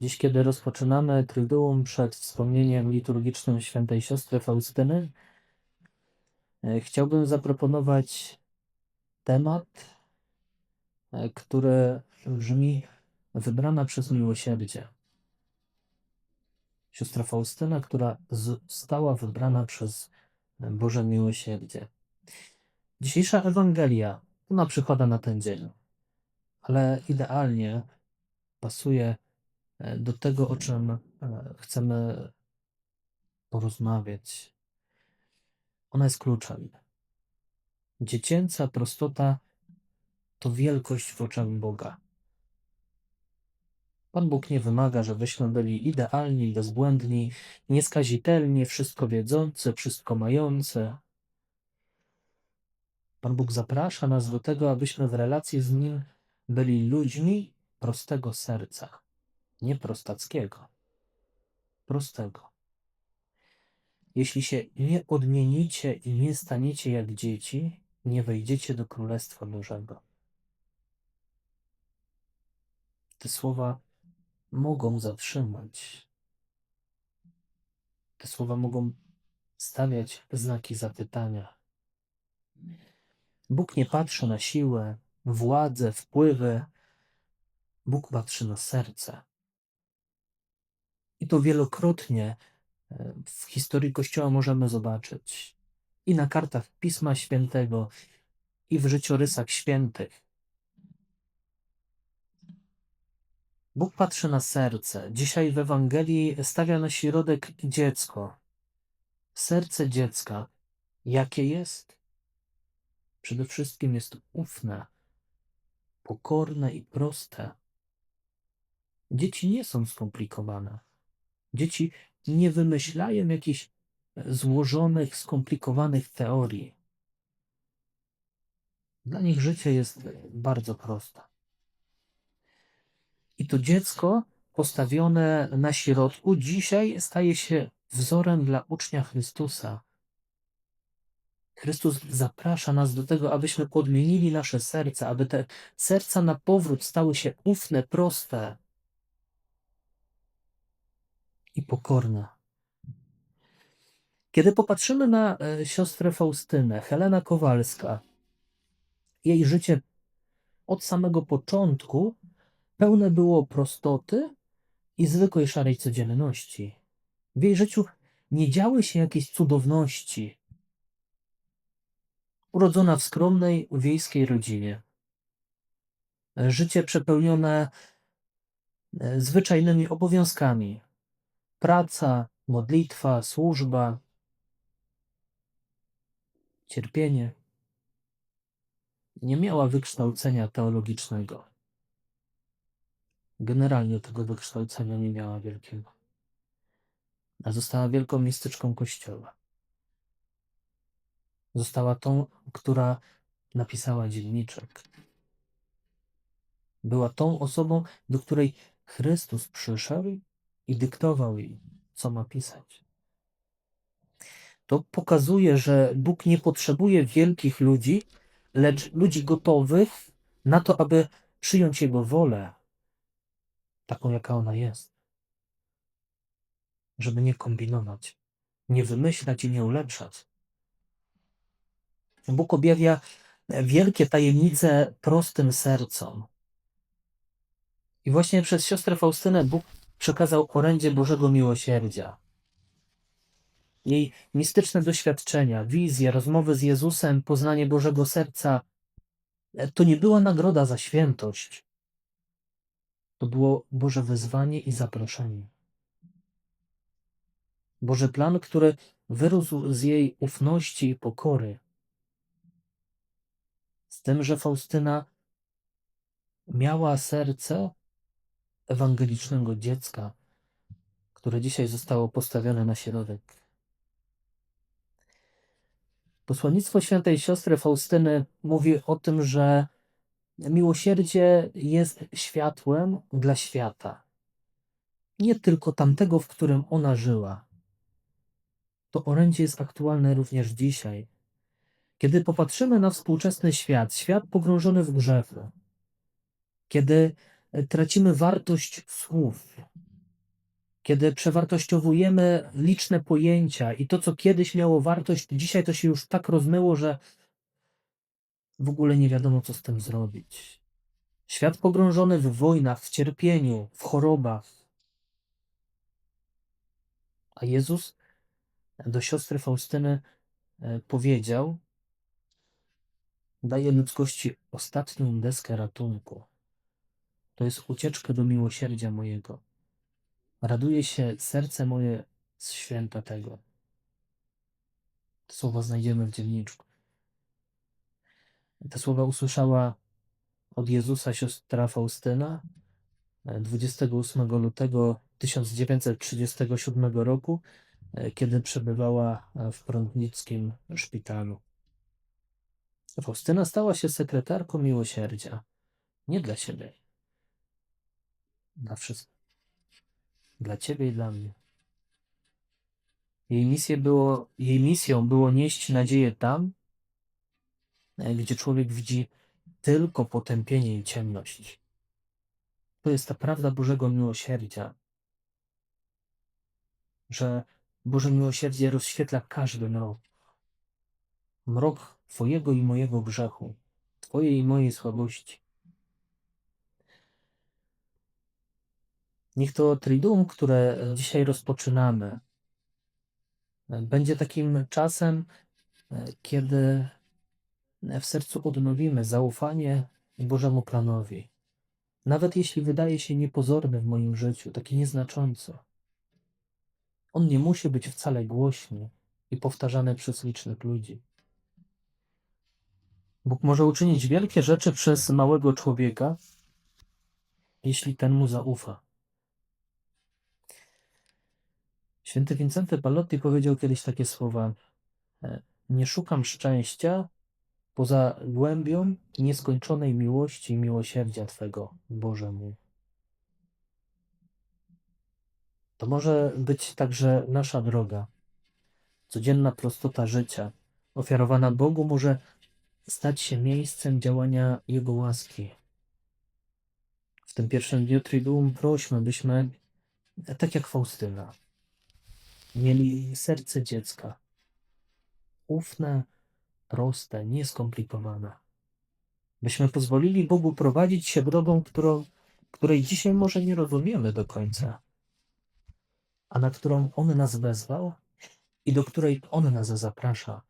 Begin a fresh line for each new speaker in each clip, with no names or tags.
Dziś, kiedy rozpoczynamy Triduum przed wspomnieniem liturgicznym świętej siostry Faustyny, e, chciałbym zaproponować temat, e, który brzmi wybrana przez miłosierdzie. Siostra Faustyna, która została wybrana przez Boże miłosierdzie. Dzisiejsza Ewangelia, ona przypada na ten dzień, ale idealnie pasuje do tego, o czym e, chcemy porozmawiać. Ona jest kluczem. Dziecięca prostota to wielkość w oczach Boga. Pan Bóg nie wymaga, żebyśmy byli idealni, bezbłędni, nieskazitelni, wszystko wiedzący, wszystko mający. Pan Bóg zaprasza nas do tego, abyśmy w relacji z Nim byli ludźmi prostego serca, nie prostackiego, prostego. Jeśli się nie odmienicie i nie staniecie jak dzieci, nie wejdziecie do Królestwa Bożego. Te słowa mogą zatrzymać. Te słowa mogą stawiać znaki zapytania. Bóg nie patrzy na siłę, władzę, wpływy. Bóg patrzy na serce. I to wielokrotnie e, w historii Kościoła możemy zobaczyć. I na kartach Pisma Świętego, i w życiorysach świętych. Bóg patrzy na serce. Dzisiaj w Ewangelii stawia na środek dziecko. Serce dziecka. Jakie jest? Przede wszystkim jest ufne, pokorne i proste. Dzieci nie są skomplikowane. Dzieci nie wymyślają jakichś złożonych, skomplikowanych teorii. Dla nich życie jest bardzo proste. I to dziecko postawione na środku dzisiaj staje się wzorem dla ucznia Chrystusa. Chrystus zaprasza nas do tego, abyśmy odmienili nasze serca, aby te serca na powrót stały się ufne, proste i pokorne. Kiedy popatrzymy na e, siostrę Faustynę, Helena Kowalska, jej życie od samego początku pełne było prostoty i zwykłej szarej codzienności. W jej życiu nie działy się jakieś cudowności. Urodzona w skromnej wiejskiej rodzinie. Życie przepełnione e, zwyczajnymi obowiązkami. Praca, modlitwa, służba, cierpienie. Nie miała wykształcenia teologicznego. Generalnie tego wykształcenia nie miała wielkiego. A została wielką mistyczką Kościoła. Została tą, która napisała dzienniczek. Była tą osobą, do której Chrystus przyszedł i dyktował jej, co ma pisać. To pokazuje, że Bóg nie potrzebuje wielkich ludzi, lecz ludzi gotowych na to, aby przyjąć Jego wolę, taką jaka ona jest. Żeby nie kombinować, nie wymyślać i nie ulepszać. Bóg objawia wielkie tajemnice prostym sercom. I właśnie przez siostrę Faustynę Bóg przekazał orędzie Bożego Miłosierdzia. Jej mistyczne doświadczenia, wizje, rozmowy z Jezusem, poznanie Bożego Serca to nie była nagroda za świętość. To było Boże wyzwanie i zaproszenie. Boży plan, który wyrósł z jej ufności i pokory. Z tym, że Faustyna miała serce ewangelicznego dziecka, które dzisiaj zostało postawione na środek. Posłannictwo świętej siostry Faustyny mówi o tym, że miłosierdzie jest światłem dla świata. Nie tylko tamtego, w którym ona żyła. To orędzie jest aktualne również dzisiaj. Kiedy popatrzymy na współczesny świat, świat pogrążony w grzechu, kiedy tracimy wartość słów, kiedy przewartościowujemy liczne pojęcia i to, co kiedyś miało wartość, dzisiaj to się już tak rozmyło, że w ogóle nie wiadomo, co z tym zrobić. Świat pogrążony w wojnach, w cierpieniu, w chorobach. A Jezus do siostry Faustyny e, powiedział: Daję ludzkości ostatnią deskę ratunku. To jest ucieczka do miłosierdzia mojego. Raduje się serce moje z święta tego. Te słowa znajdziemy w dzienniczku. Te słowa usłyszała od Jezusa siostra Faustyna e, 28 lutego 1937 roku, e, kiedy przebywała e, w prądnickim szpitalu. Faustyna stała się sekretarką miłosierdzia. Nie dla siebie. Dla wszystkich. Dla ciebie i dla mnie. Jej, misję było, jej misją było nieść nadzieję tam, e, gdzie człowiek widzi tylko potępienie i ciemność. To jest ta prawda Bożego miłosierdzia, że Boże miłosierdzie rozświetla każdy mrok. Mrok Twojego i mojego grzechu, Twojej i mojej słabości. Niech to Triduum, które dzisiaj rozpoczynamy, będzie takim czasem, e, kiedy w sercu odnowimy zaufanie Bożemu planowi. Nawet jeśli wydaje się niepozorny w moim życiu, taki nieznaczący. On nie musi być wcale głośny i powtarzany przez licznych ludzi. Bóg może uczynić wielkie rzeczy przez małego człowieka, jeśli ten mu zaufa. Święty Wincenty Pallotti powiedział kiedyś takie słowa: e, Nie szukam szczęścia poza głębią nieskończonej miłości i miłosierdzia Twego, Boże. To może być także nasza droga. Codzienna prostota życia, ofiarowana Bogu, może stać się miejscem działania Jego łaski. W tym pierwszym dniu Triduum prośmy, byśmy, tak jak Faustyna, mieli serce dziecka. Ufne, proste, nieskomplikowane. Byśmy pozwolili Bogu prowadzić się drogą, którą, której dzisiaj może nie rozumiemy do końca, a na którą On nas wezwał i do której On nas zaprasza.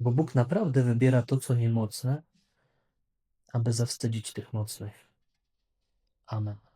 Bo Bóg naprawdę wybiera to, co niemocne, aby zawstydzić tych mocnych. Amen.